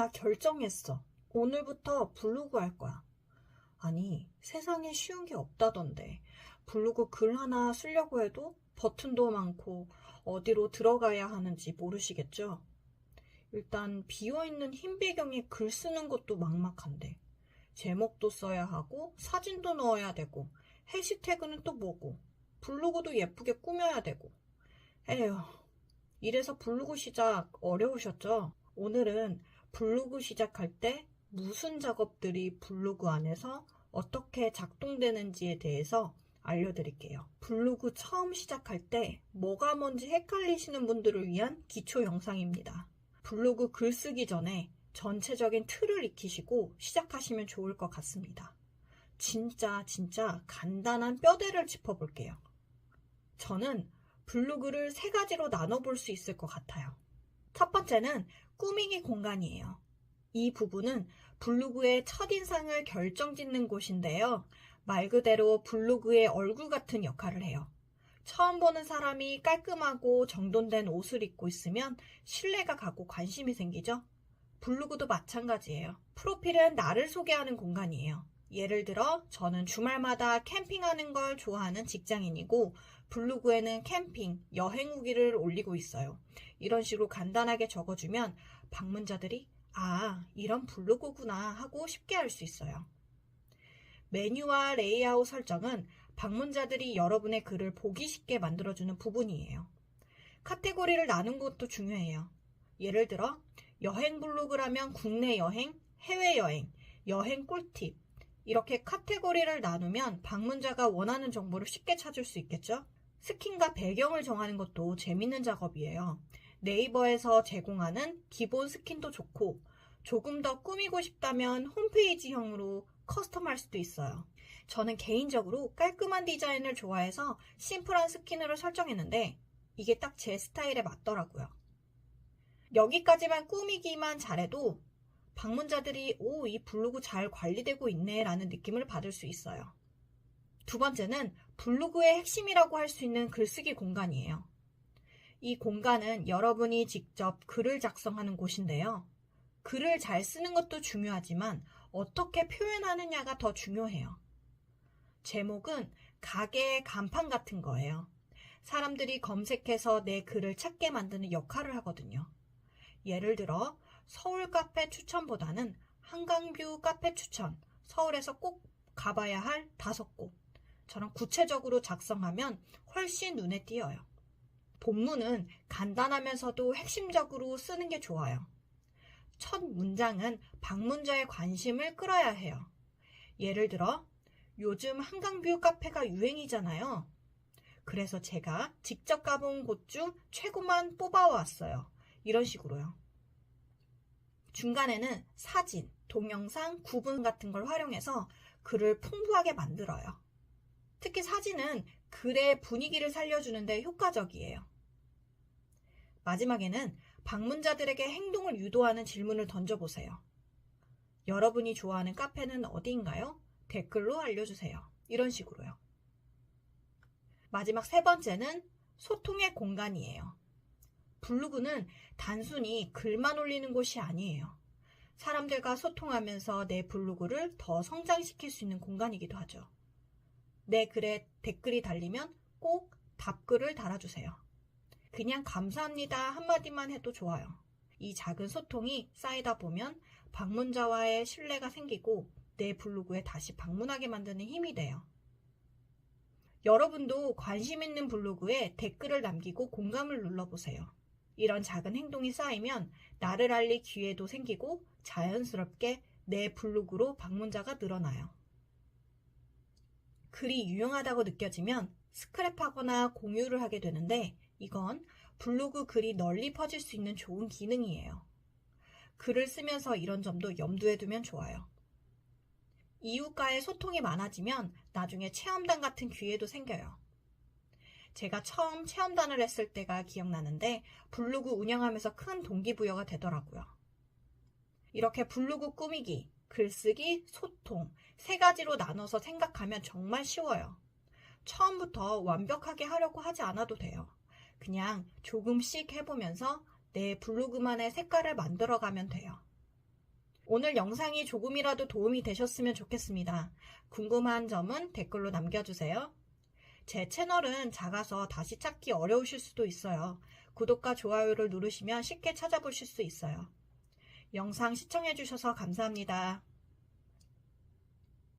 나 결정했어. 오늘부터 블로그 할 거야. 아니, 세상에 쉬운 게 없다던데. 블로그 글 하나 쓰려고 해도 버튼도 많고 어디로 들어가야 하는지 모르시겠죠? 일단 비어있는 흰 배경에 글 쓰는 것도 막막한데. 제목도 써야 하고 사진도 넣어야 되고 해시태그는 또 뭐고 블로그도 예쁘게 꾸며야 되고. 에휴, 이래서 블로그 시작 어려우셨죠? 오늘은 블로그 시작할 때 무슨 작업들이 블로그 안에서 어떻게 작동되는지에 대해서 알려드릴게요. 블로그 처음 시작할 때 뭐가 뭔지 헷갈리시는 분들을 위한 기초 영상입니다. 블로그 글 쓰기 전에 전체적인 틀을 익히시고 시작하시면 좋을 것 같습니다. 진짜 진짜 간단한 뼈대를 짚어볼게요. 저는 블로그를 세 가지로 나눠볼 수 있을 것 같아요. 첫 번째는 꾸미기 공간이에요. 이 부분은 블로그의 첫인상을 결정짓는 곳인데요. 말 그대로 블로그의 얼굴 같은 역할을 해요. 처음 보는 사람이 깔끔하고 정돈된 옷을 입고 있으면 신뢰가 가고 관심이 생기죠? 블로그도 마찬가지예요. 프로필은 나를 소개하는 공간이에요. 예를 들어, 저는 주말마다 캠핑하는 걸 좋아하는 직장인이고, 블로그에는 캠핑, 여행 후기를 올리고 있어요. 이런 식으로 간단하게 적어주면 방문자들이 아, 이런 블로그구나 하고 쉽게 알수 있어요. 메뉴와 레이아웃 설정은 방문자들이 여러분의 글을 보기 쉽게 만들어주는 부분이에요. 카테고리를 나눈 것도 중요해요. 예를 들어, 여행 블로그라면 국내 여행, 해외 여행, 여행 꿀팁, 이렇게 카테고리를 나누면 방문자가 원하는 정보를 쉽게 찾을 수 있겠죠? 스킨과 배경을 정하는 것도 재밌는 작업이에요. 네이버에서 제공하는 기본 스킨도 좋고 조금 더 꾸미고 싶다면 홈페이지형으로 커스텀할 수도 있어요. 저는 개인적으로 깔끔한 디자인을 좋아해서 심플한 스킨으로 설정했는데 이게 딱 제 스타일에 맞더라고요. 여기까지만 꾸미기만 잘해도 방문자들이 오, 이 블로그 잘 관리되고 있네 라는 느낌을 받을 수 있어요. 두 번째는 블로그의 핵심이라고 할 수 있는 글쓰기 공간이에요. 이 공간은 여러분이 직접 글을 작성하는 곳인데요. 글을 잘 쓰는 것도 중요하지만 어떻게 표현하느냐가 더 중요해요. 제목은 가게의 간판 같은 거예요. 사람들이 검색해서 내 글을 찾게 만드는 역할을 하거든요. 예를 들어 서울 카페 추천보다는 한강뷰 카페 추천, 서울에서 꼭 가봐야 할 다섯 곳처럼 구체적으로 작성하면 훨씬 눈에 띄어요. 본문은 간단하면서도 핵심적으로 쓰는 게 좋아요. 첫 문장은 방문자의 관심을 끌어야 해요. 예를 들어, 요즘 한강뷰 카페가 유행이잖아요. 그래서 제가 직접 가본 곳 중 최고만 뽑아왔어요. 이런 식으로요. 중간에는 사진, 동영상, 구분 같은 걸 활용해서 글을 풍부하게 만들어요. 특히 사진은 글의 분위기를 살려주는데 효과적이에요. 마지막에는 방문자들에게 행동을 유도하는 질문을 던져보세요. 여러분이 좋아하는 카페는 어디인가요? 댓글로 알려주세요. 이런 식으로요. 마지막 세 번째는 소통의 공간이에요. 블로그는 단순히 글만 올리는 곳이 아니에요. 사람들과 소통하면서 내 블로그를 더 성장시킬 수 있는 공간이기도 하죠. 내 글에 댓글이 달리면 꼭 답글을 달아주세요. 그냥 감사합니다 한마디만 해도 좋아요. 이 작은 소통이 쌓이다 보면 방문자와의 신뢰가 생기고 내 블로그에 다시 방문하게 만드는 힘이 돼요. 여러분도 관심 있는 블로그에 댓글을 남기고 공감을 눌러보세요. 이런 작은 행동이 쌓이면 나를 알릴 기회도 생기고 자연스럽게 내 블로그로 방문자가 늘어나요. 글이 유용하다고 느껴지면 스크랩하거나 공유를 하게 되는데 이건 블로그 글이 널리 퍼질 수 있는 좋은 기능이에요. 글을 쓰면서 이런 점도 염두에 두면 좋아요. 이웃과의 소통이 많아지면 나중에 체험단 같은 기회도 생겨요. 제가 처음 체험단을 했을 때가 기억나는데 블로그 운영하면서 큰 동기부여가 되더라고요. 이렇게 블로그 꾸미기, 글쓰기, 소통 세 가지로 나눠서 생각하면 정말 쉬워요. 처음부터 완벽하게 하려고 하지 않아도 돼요. 그냥 조금씩 해보면서 내 블로그만의 색깔을 만들어가면 돼요. 오늘 영상이 조금이라도 도움이 되셨으면 좋겠습니다. 궁금한 점은 댓글로 남겨주세요. 제 채널은 작아서 다시 찾기 어려우실 수도 있어요. 구독과 좋아요를 누르시면 쉽게 찾아보실 수 있어요. 영상 시청해주셔서 감사합니다.